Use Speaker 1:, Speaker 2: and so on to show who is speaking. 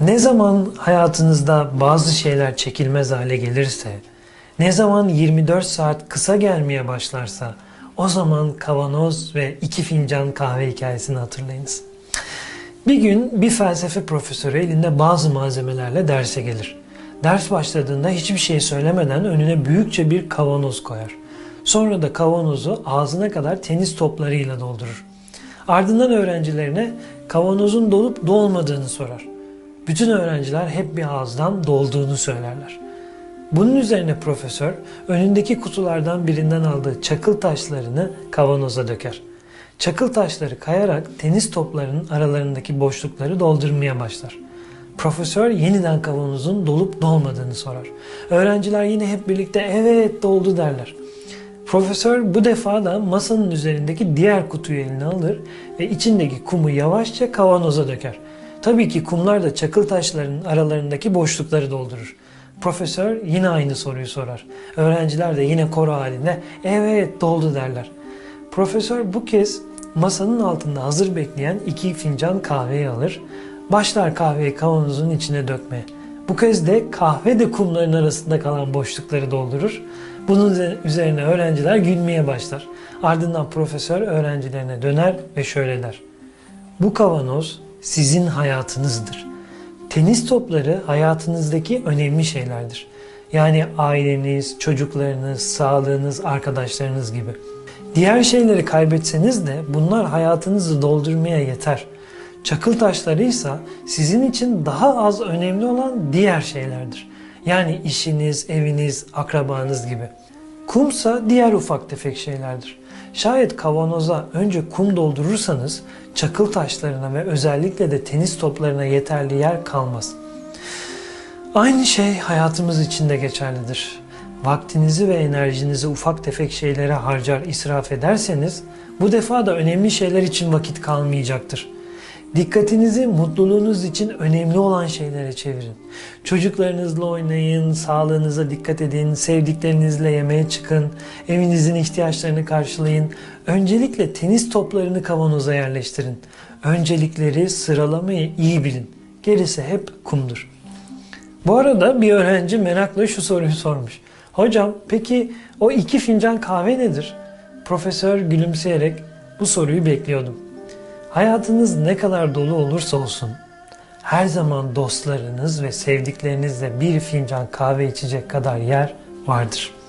Speaker 1: Ne zaman hayatınızda bazı şeyler çekilmez hale gelirse, ne zaman 24 saat kısa gelmeye başlarsa o zaman kavanoz ve iki fincan kahve hikayesini hatırlayınız. Bir gün bir felsefe profesörü elinde bazı malzemelerle derse gelir. Ders başladığında hiçbir şey söylemeden önüne büyükçe bir kavanoz koyar. Sonra da kavanozu ağzına kadar tenis toplarıyla doldurur. Ardından öğrencilerine kavanozun dolup dolmadığını sorar. Bütün öğrenciler hep bir ağızdan dolduğunu söylerler. Bunun üzerine profesör önündeki kutulardan birinden aldığı çakıl taşlarını kavanoza döker. Çakıl taşları kayarak tenis toplarının aralarındaki boşlukları doldurmaya başlar. Profesör yeniden kavanozun dolup dolmadığını sorar. Öğrenciler yine hep birlikte evet doldu derler. Profesör bu defa da masanın üzerindeki diğer kutuyu eline alır ve içindeki kumu yavaşça kavanoza döker. Tabii ki kumlar da çakıl taşlarının aralarındaki boşlukları doldurur. Profesör yine aynı soruyu sorar. Öğrenciler de yine koro halinde evet doldu derler. Profesör bu kez masanın altında hazır bekleyen iki fincan kahveyi alır. Başlar kahveyi kavanozun içine dökmeye. Bu kez de kahve de kumların arasında kalan boşlukları doldurur. Bunun üzerine öğrenciler gülmeye başlar. Ardından profesör öğrencilerine döner ve şöyle der. Bu kavanoz sizin hayatınızdır. Tenis topları hayatınızdaki önemli şeylerdir. Yani aileniz, çocuklarınız, sağlığınız, arkadaşlarınız gibi. Diğer şeyleri kaybetseniz de bunlar hayatınızı doldurmaya yeter. Çakıl taşları ise sizin için daha az önemli olan diğer şeylerdir. Yani işiniz, eviniz, akrabanız gibi. Kumsa diğer ufak tefek şeylerdir. Şayet kavanoza önce kum doldurursanız çakıl taşlarına ve özellikle de tenis toplarına yeterli yer kalmaz. Aynı şey hayatımız için de geçerlidir. Vaktinizi ve enerjinizi ufak tefek şeylere harcar, israf ederseniz bu defa da önemli şeyler için vakit kalmayacaktır. Dikkatinizi mutluluğunuz için önemli olan şeylere çevirin. Çocuklarınızla oynayın, sağlığınıza dikkat edin, sevdiklerinizle yemeğe çıkın, evinizin ihtiyaçlarını karşılayın. Öncelikle tenis toplarını kavanoza yerleştirin. Öncelikleri sıralamayı iyi bilin. Gerisi hep kumdur. Bu arada bir öğrenci merakla şu soruyu sormuş. Hocam peki o iki fincan kahve nedir? Profesör gülümseyerek bu soruyu bekliyordum. Hayatınız ne kadar dolu olursa olsun her zaman dostlarınız ve sevdiklerinizle bir fincan kahve içecek kadar yer vardır.